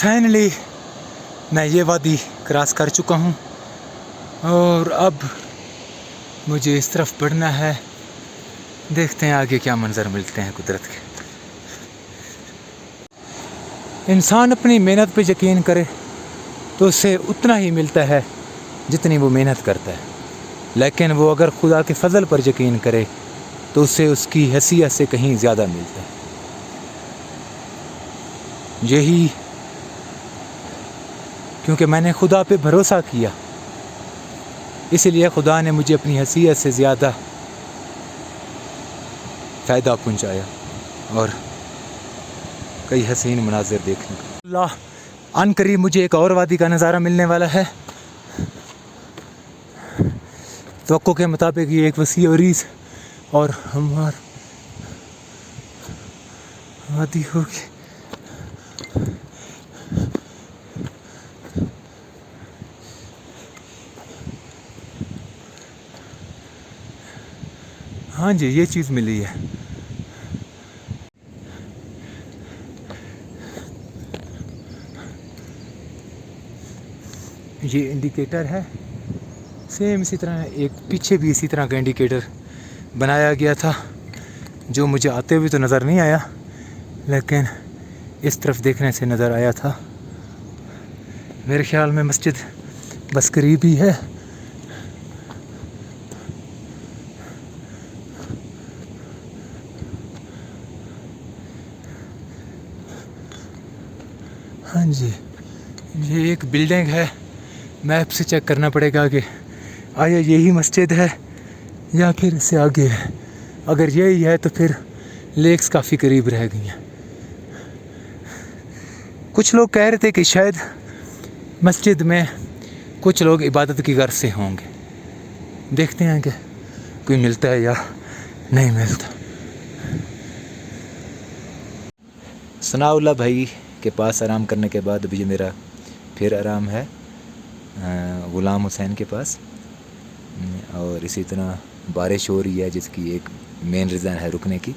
Finally मैं ये वादी क्रॉस कर चुका हूँ। और अब मुझे इस तरफ़ बढ़ना है। देखते हैं आगे क्या मंजर मिलते हैं कुदरत के। इंसान अपनी मेहनत पे यकीन करे तो उसे उतना ही मिलता है जितनी वो मेहनत करता है। लेकिन वो अगर खुदा के फजल पर यकीन करे तो उसे उसकी हसीियत से कहीं ज़्यादा मिलता है। यही क्योंकि मैंने खुदा पे भरोसा किया। इसलिए खुदा ने मुझे अपनी हैसियत से ज़्यादा फ़ायदा पहुँचाया और कई हसीन मनाजिर देखने को अल्लाह, अन करीब मुझे एक और वादी का नज़ारा मिलने वाला है। तो के मुताबिक ये एक वसी औरीज और हमार वादी होगी। हाँ जी, ये चीज़ मिली है। ये इंडिकेटर है। सेम इसी तरह, एक पीछे भी इसी तरह का इंडिकेटर बनाया गया था, जो मुझे आते हुए तो नज़र नहीं आया, लेकिन इस तरफ़ देखने से नज़र आया था। मेरे ख्याल में मस्जिद बस करीब ही है। जी। ये एक बिल्डिंग है। मैप से चेक करना पड़ेगा कि आया, यही मस्जिद है। या फिर इससे आगे है। अगर यही है तो फिर लेक्स काफ़ी करीब रह गई हैं। कुछ लोग कह रहे थे कि शायद मस्जिद में कुछ लोग इबादत की गर्ज से होंगे। देखते हैं कि कोई मिलता है या नहीं मिलता। सनाउल्ला भाई के पास आराम करने के बाद अभी मेरा फिर आराम है ग़ुलाम हुसैन के पास। और इसी तरह बारिश हो रही है जिसकी एक मेन रीज़न है रुकने की।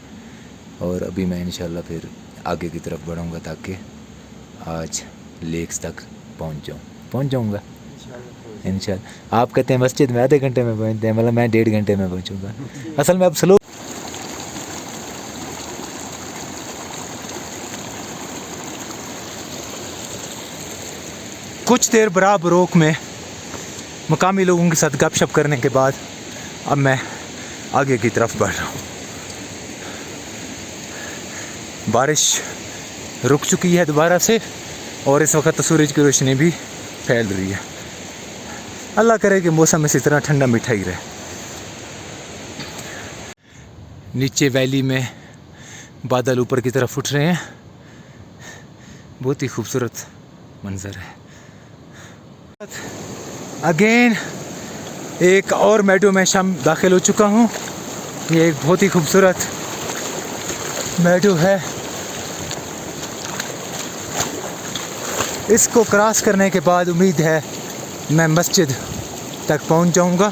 और अभी मैं इन फिर आगे की तरफ़ बढ़ूँगा ताकि आज लेक्स तक पहुँच जाऊँ। पहुँच जाऊँगा। इन आप कहते हैं मस्जिद में आधे घंटे में पहुँचते हैं मतलब मैं डेढ़ घंटे में पहुँचूँगा। असल में अब स्लो कुछ देर बराबर रोक में मकामी लोगों के साथ गपशप करने के बाद अब मैं आगे की तरफ़ बढ़ रहा हूँ। बारिश रुक चुकी है दोबारा से, और इस वक्त सूरज की रोशनी भी फैल रही है। अल्लाह करे कि मौसम इसी तरह ठंडा मीठा ही रहे। नीचे वैली में बादल ऊपर की तरफ़ उठ रहे हैं। बहुत ही खूबसूरत मंज़र है। अगेन एक और मेडो में शाम दाखिल हो चुका हूँ। ये एक बहुत ही खूबसूरत मेडो है। इसको क्रॉस करने के बाद उम्मीद है मैं मस्जिद तक पहुँच जाऊँगा।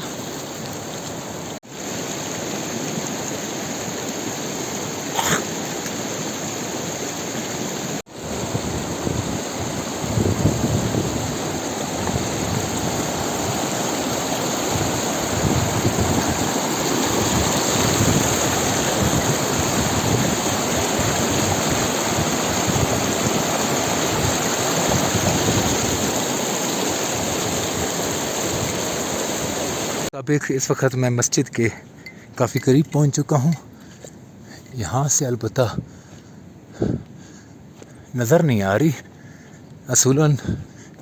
अब एक इस वक्त मैं मस्जिद के काफ़ी करीब पहुँच चुका हूँ। यहाँ से अलबत् नज़र नहीं आ रही। असूलन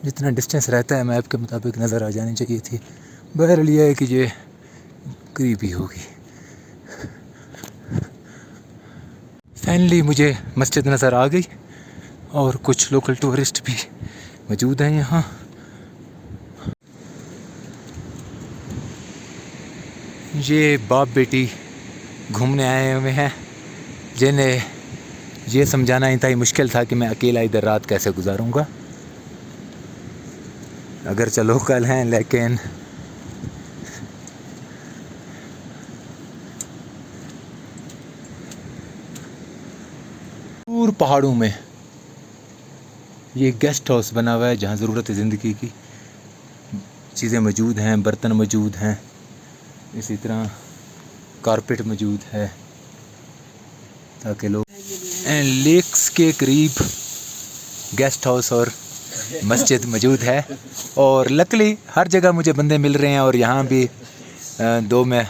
जितना डिस्टेंस रहता है मैप के मुताबिक नज़र आ जानी चाहिए थी। बहर लिया है कि ये करीब ही होगी। फाइनली मुझे मस्जिद नज़र आ गई और कुछ लोकल टूरिस्ट भी मौजूद हैं यहाँ। ये बाप बेटी घूमने आए हुए हैं, जिन्हें ये समझाना इंतहाई मुश्किल था कि मैं अकेला इधर रात कैसे गुजारूँगा। अगर चलो कल हैं, लेकिन दूर पहाड़ों में ये गेस्ट हाउस बना हुआ है, जहाँ ज़रूरत है ज़िंदगी की। चीज़ें मौजूद हैं, बर्तन मौजूद हैं। इसी तरह कारपेट मौजूद है ताकि लोग लेक्स के करीब गेस्ट हाउस और मस्जिद मौजूद है। और लकली हर जगह मुझे बंदे मिल रहे हैं और यहाँ भी दो में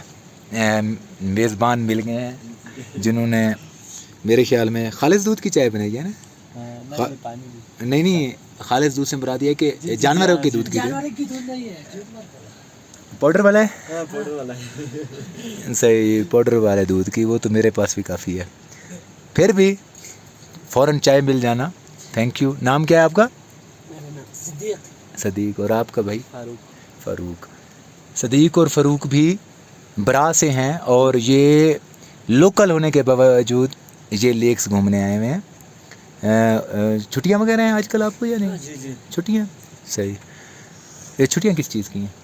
मेज़बान मिल गए हैं जिन्होंने मेरे ख्याल में खालिश दूध की चाय बनाई है ना? खा- नहीं नहीं खालिश दूध से मुराद ये कि जानवरों के दूध की पाउडर वाला है? हाँ पाउडर वाला है। सही पाउडर वाले दूध की वो तो मेरे पास भी काफ़ी है। फिर भी फ़ौरन चाय मिल जाना। थैंक यू नाम क्या है आपका? मेरा नाम सिद्दीक। सदीक और आपका भाई? फारूक। फ़ारूक। सदीक और फ़ारूक भी बरा से हैं और ये लोकल होने के बावजूद ये लेक्स घूमने आए हुए हैं। अ, वगैरह हैं आजकल आपको या नहीं? जी जी। सही। ये छुट्टियाँ किस चीज़ की हैं?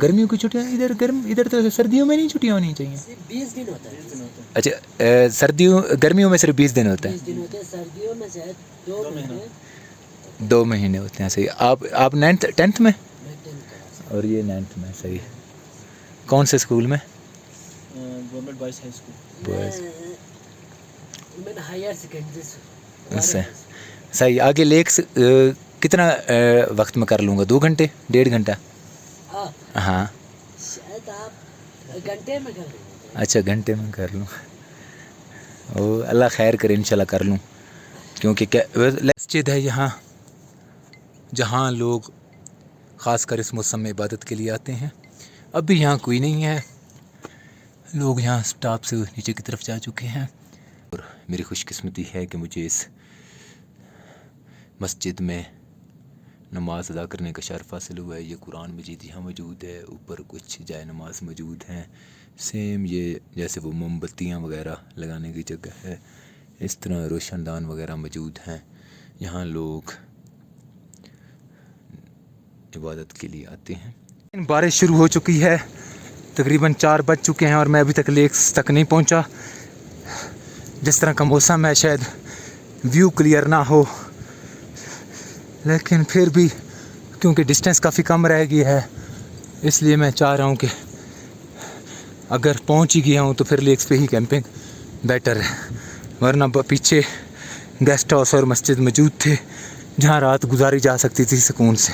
गर्मियों की हैं छुट्टियाँ इधर गर्म इधर तो सर्दियों में नहीं छुट्टियाँ होनी चाहिए। बीस दिन होता है। अच्छा सर्दियों गर्मियों में सिर्फ़ बीस दिन होते बीस दिन होते हैं सर्दियों में शायद दो महीने। दो महीने होते हैं सही। आप आप नाइन्थ टेंथ में? और ये नाइन्थ में सही। कौन से स्कूल में? Government boys high school. Boys. Higher secondary से सही। आगे लेक्स कितना वक्त में कर लूँगा? दो घंटे डेढ़ घंटा? हाँ। शायद आप घंटे में कर अच्छा घंटे में कर लूँ। ओ अल्लाह खैर करे इंशाल्लाह कर लूँ। क्योंकि क्या मस्जिद है यहाँ जहाँ लोग ख़ासकर इस मौसम में इबादत के लिए आते हैं। अब भी यहाँ कोई नहीं है। लोग यहाँ स्टाफ से नीचे की तरफ़ जा चुके हैं। और मेरी खुशकिस्मती है कि मुझे इस मस्जिद में नमाज़ अदा करने का शर्फ हासिल हुआ है। ये कुरान मजीद यहाँ मौजूद है। ऊपर कुछ जाए नमाज़ मौजूद हैं। सेम ये जैसे वो मोमबत्तियाँ वगैरह लगाने की जगह है। इस तरह रोशनदान वगैरह मौजूद हैं। यहाँ लोग इबादत के लिए आते हैं। बारिश शुरू हो चुकी है। तकरीबन चार बज चुके हैं और मैं अभी तक लेक्स तक नहीं पहुँचा। जिस तरह का मौसम है, शायद व्यू क्लियर ना हो। लेकिन फिर भी क्योंकि डिस्टेंस काफ़ी कम रह गई है, इसलिए मैं चाह रहा हूँ कि अगर पहुँच ही गया हूँ तो फिर लेक्स पे ही कैंपिंग बेटर है। वरना पीछे गेस्ट हाउस और मस्जिद मौजूद थे, जहाँ रात गुजारी जा सकती थी सुकून से।